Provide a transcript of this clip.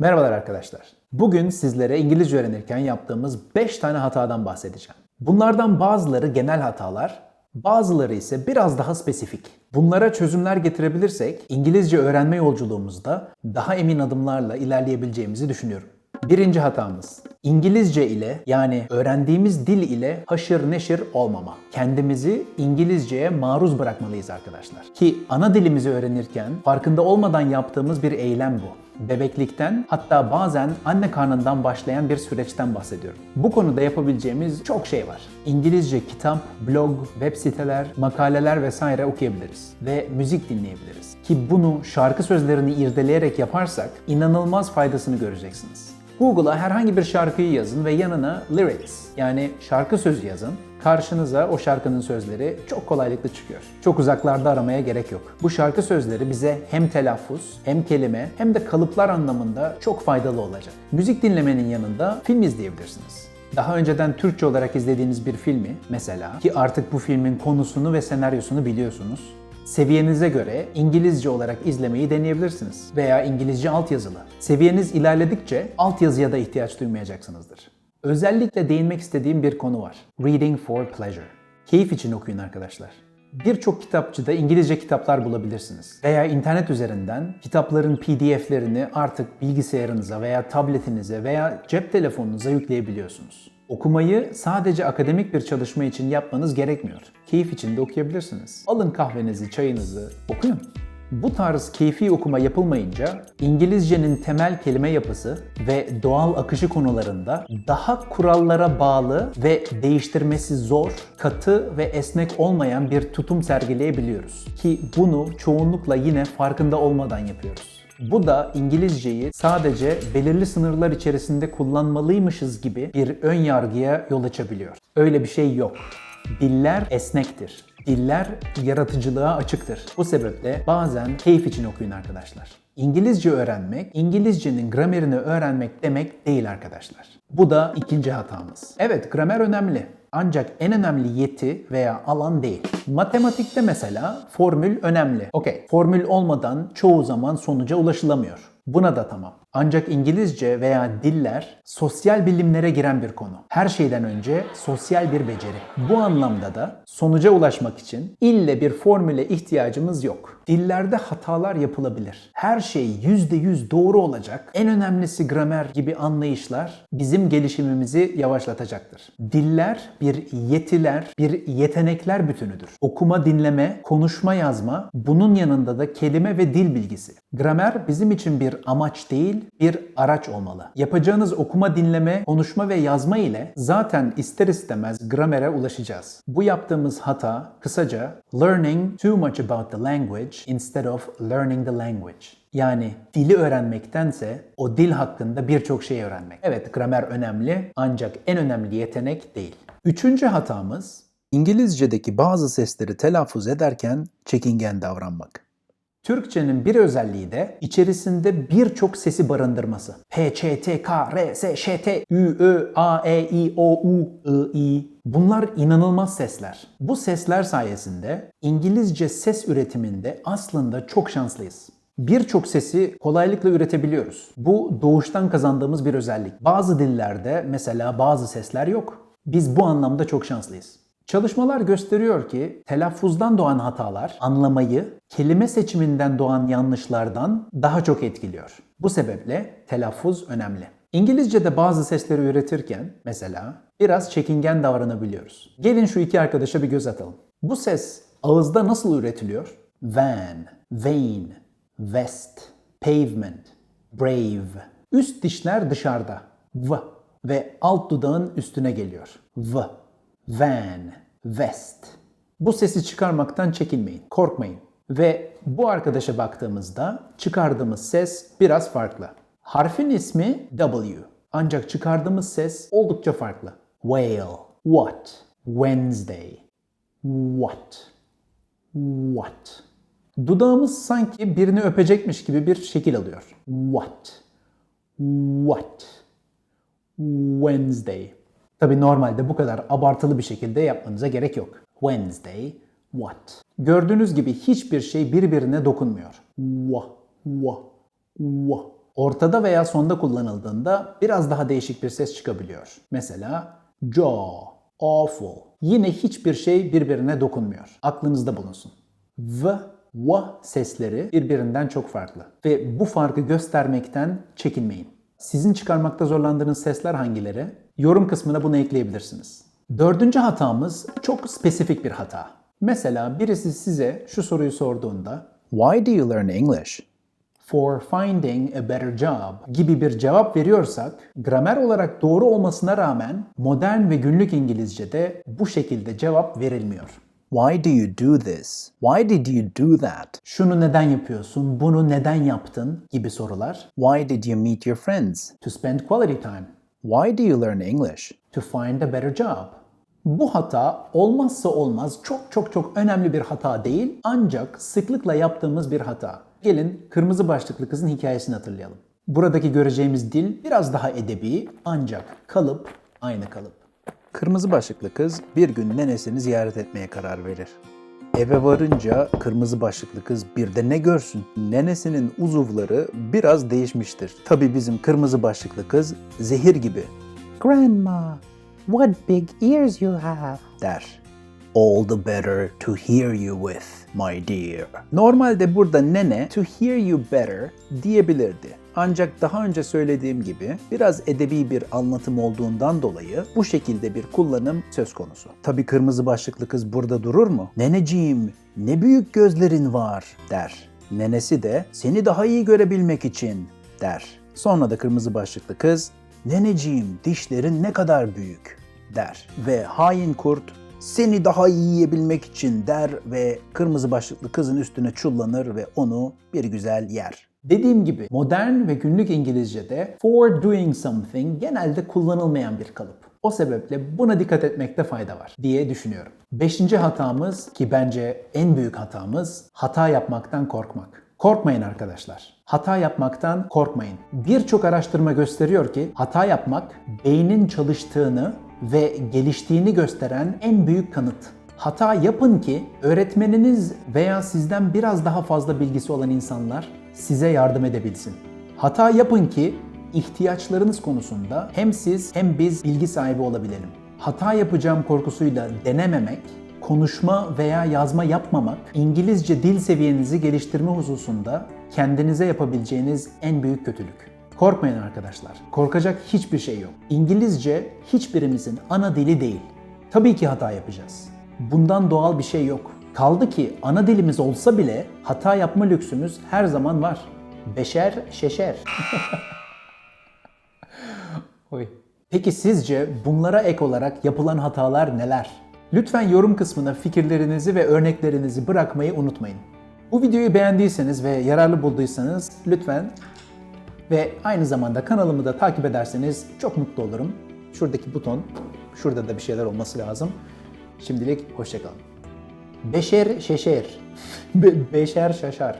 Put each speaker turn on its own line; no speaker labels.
Merhabalar arkadaşlar. Bugün sizlere İngilizce öğrenirken yaptığımız 5 tane hatadan bahsedeceğim. Bunlardan bazıları genel hatalar, bazıları ise biraz daha spesifik. Bunlara çözümler getirebilirsek İngilizce öğrenme yolculuğumuzda daha emin adımlarla ilerleyebileceğimizi düşünüyorum. Birinci hatamız. İngilizce ile yani öğrendiğimiz dil ile haşır neşir olmama. Kendimizi İngilizceye maruz bırakmalıyız arkadaşlar. Ki ana dilimizi öğrenirken farkında olmadan yaptığımız bir eylem bu bebeklikten hatta bazen anne karnından başlayan bir süreçten bahsediyorum. Bu konuda yapabileceğimiz çok şey var. İngilizce kitap, blog, web siteler, makaleler vesaire okuyabiliriz ve müzik dinleyebiliriz. Ki bunu şarkı sözlerini irdeleyerek yaparsak inanılmaz faydasını göreceksiniz. Google'a herhangi bir şarkıyı yazın ve yanına lyrics yani şarkı sözü yazın. Karşınıza o şarkının sözleri çok kolaylıkla çıkıyor. Çok uzaklarda aramaya gerek yok. Bu şarkı sözleri bize hem telaffuz, hem kelime, hem de kalıplar anlamında çok faydalı olacak. Müzik dinlemenin yanında film izleyebilirsiniz. Daha önceden Türkçe olarak izlediğiniz bir filmi mesela ki artık bu filmin konusunu ve senaryosunu biliyorsunuz. Seviyenize göre İngilizce olarak izlemeyi deneyebilirsiniz veya İngilizce altyazılı. Seviyeniz ilerledikçe altyazıya da ihtiyaç duymayacaksınızdır. Özellikle değinmek istediğim bir konu var. Reading for pleasure. Keyif için okuyun arkadaşlar. Birçok kitapçıda İngilizce kitaplar bulabilirsiniz. Veya internet üzerinden kitapların PDF'lerini artık bilgisayarınıza veya tabletinize veya cep telefonunuza yükleyebiliyorsunuz. Okumayı sadece akademik bir çalışma için yapmanız gerekmiyor. Keyif için de okuyabilirsiniz. Alın kahvenizi, çayınızı, okuyun. Bu tarz keyfi okuma yapılmayınca İngilizcenin temel kelime yapısı ve doğal akışı konularında daha kurallara bağlı ve değiştirmesi zor, katı ve esnek olmayan bir tutum sergileyebiliyoruz. Ki bunu çoğunlukla yine farkında olmadan yapıyoruz. Bu da İngilizceyi sadece belirli sınırlar içerisinde kullanmalıymışız gibi bir ön yargıya yol açabiliyor. Öyle bir şey yok. Diller esnektir. Diller yaratıcılığa açıktır. Bu sebeple bazen keyif için okuyun arkadaşlar. İngilizce öğrenmek, İngilizcenin gramerini öğrenmek demek değil arkadaşlar. Bu da ikinci hatamız. Evet, gramer önemli. Ancak en önemli yeti veya alan değil. Matematikte mesela formül önemli. Okey, formül olmadan çoğu zaman sonuca ulaşılamıyor. Buna da tamam. Ancak İngilizce veya diller sosyal bilimlere giren bir konu. Her şeyden önce sosyal bir beceri. Bu anlamda da sonuca ulaşmak için ille bir formüle ihtiyacımız yok. Dillerde hatalar yapılabilir. Her şey %100 doğru olacak. En önemlisi gramer gibi anlayışlar bizim gelişimimizi yavaşlatacaktır. Diller bir yetiler, bir yetenekler bütünüdür. Okuma, dinleme, konuşma, yazma, bunun yanında da kelime ve dil bilgisi. Gramer bizim için bir amaç değil, bir araç olmalı. Yapacağınız okuma, dinleme, konuşma ve yazma ile zaten ister istemez gramere ulaşacağız. Bu yaptığımız hata kısaca learning too much about the language instead of learning the language. Yani dili öğrenmektense o dil hakkında birçok şey öğrenmek. Evet gramer önemli ancak en önemli yetenek değil. Üçüncü hatamız İngilizce'deki bazı sesleri telaffuz ederken çekingen davranmak. Türkçenin bir özelliği de içerisinde birçok sesi barındırması. P, Ç, T, K, R, S, Ş, T, Ü, Ö, A, E, I, O, U, I, I. Bunlar inanılmaz sesler. Bu sesler sayesinde İngilizce ses üretiminde aslında çok şanslıyız. Birçok sesi kolaylıkla üretebiliyoruz. Bu doğuştan kazandığımız bir özellik. Bazı dillerde mesela bazı sesler yok. Biz bu anlamda çok şanslıyız. Çalışmalar gösteriyor ki telaffuzdan doğan hatalar anlamayı kelime seçiminden doğan yanlışlardan daha çok etkiliyor. Bu sebeple telaffuz önemli. İngilizce'de bazı sesleri üretirken mesela biraz çekingen davranabiliyoruz. Gelin şu iki arkadaşa bir göz atalım. Bu ses ağızda nasıl üretiliyor? Van, vein, vest, pavement, brave. Üst dişler dışarıda. V ve alt dudağın üstüne geliyor. V van, vest. Bu sesi çıkarmaktan çekinmeyin, korkmayın. Ve bu arkadaşa baktığımızda çıkardığımız ses biraz farklı. Harfin ismi W. Ancak çıkardığımız ses oldukça farklı. Whale, what, Wednesday, what, what. Dudağımız sanki birini öpecekmiş gibi bir şekil alıyor. What, what, Wednesday. Tabi normalde bu kadar abartılı bir şekilde yapmanıza gerek yok. Wednesday, what? Gördüğünüz gibi hiçbir şey birbirine dokunmuyor. Wa, wa, wa. Ortada veya sonda kullanıldığında biraz daha değişik bir ses çıkabiliyor. Mesela jaw, awful. Yine hiçbir şey birbirine dokunmuyor. Aklınızda bulunsun. V, v sesleri birbirinden çok farklı. Ve bu farkı göstermekten çekinmeyin. Sizin çıkarmakta zorlandığınız sesler hangileri? Yorum kısmına bunu ekleyebilirsiniz. Dördüncü hatamız çok spesifik bir hata. Mesela birisi size şu soruyu sorduğunda Why do you learn English? For finding a better job gibi bir cevap veriyorsak, gramer olarak doğru olmasına rağmen modern ve günlük İngilizce'de bu şekilde cevap verilmiyor. Why do you do this? Why did you do that? Şunu neden yapıyorsun? Bunu neden yaptın? gibi sorular. Why did you meet your friends? To spend quality time. Why do you learn English? To find a better job. Bu hata olmazsa olmaz çok çok çok önemli bir hata değil ancak sıklıkla yaptığımız bir hata. Gelin kırmızı başlıklı kızın hikayesini hatırlayalım. Buradaki göreceğimiz dil biraz daha edebi ancak kalıp aynı kalıp. Kırmızı başlıklı kız bir gün nenesini ziyaret etmeye karar verir. Eve varınca kırmızı başlıklı kız bir de ne görsün? Nenesinin uzuvları biraz değişmiştir. Tabi bizim kırmızı başlıklı kız zehir gibi.
Grandma, what big ears you have.
der. All the better to hear you with, my dear. Normalde burada nene to hear you better diyebilirdi. Ancak daha önce söylediğim gibi biraz edebi bir anlatım olduğundan dolayı bu şekilde bir kullanım söz konusu. Tabi kırmızı başlıklı kız burada durur mu? Neneciğim ne büyük gözlerin var der. Nenesi de seni daha iyi görebilmek için der. Sonra da kırmızı başlıklı kız neneciğim dişlerin ne kadar büyük der. Ve hain kurt seni daha iyi yiyebilmek için der ve kırmızı başlıklı kızın üstüne çullanır ve onu bir güzel yer. Dediğim gibi modern ve günlük İngilizce'de for doing something genelde kullanılmayan bir kalıp. O sebeple buna dikkat etmekte fayda var diye düşünüyorum. Beşinci hatamız ki bence en büyük hatamız hata yapmaktan korkmak. Korkmayın arkadaşlar. Hata yapmaktan korkmayın. Birçok araştırma gösteriyor ki hata yapmak beynin çalıştığını ve geliştiğini gösteren en büyük kanıt. Hata yapın ki öğretmeniniz veya sizden biraz daha fazla bilgisi olan insanlar size yardım edebilsin. Hata yapın ki ihtiyaçlarınız konusunda hem siz hem biz bilgi sahibi olabilelim. Hata yapacağım korkusuyla denememek, konuşma veya yazma yapmamak, İngilizce dil seviyenizi geliştirme hususunda kendinize yapabileceğiniz en büyük kötülük. Korkmayın arkadaşlar. Korkacak hiçbir şey yok. İngilizce hiçbirimizin ana dili değil. Tabii ki hata yapacağız. Bundan doğal bir şey yok. Kaldı ki ana dilimiz olsa bile hata yapma lüksümüz her zaman var. Beşer şeşer. Oy. Peki sizce bunlara ek olarak yapılan hatalar neler? Lütfen yorum kısmına fikirlerinizi ve örneklerinizi bırakmayı unutmayın. Bu videoyu beğendiyseniz ve yararlı bulduysanız lütfen ve aynı zamanda kanalımı da takip ederseniz çok mutlu olurum. Şuradaki buton, şurada da bir şeyler olması lazım. Şimdilik hoşçakalın. Beşer şeşer. Be- beşer şaşar.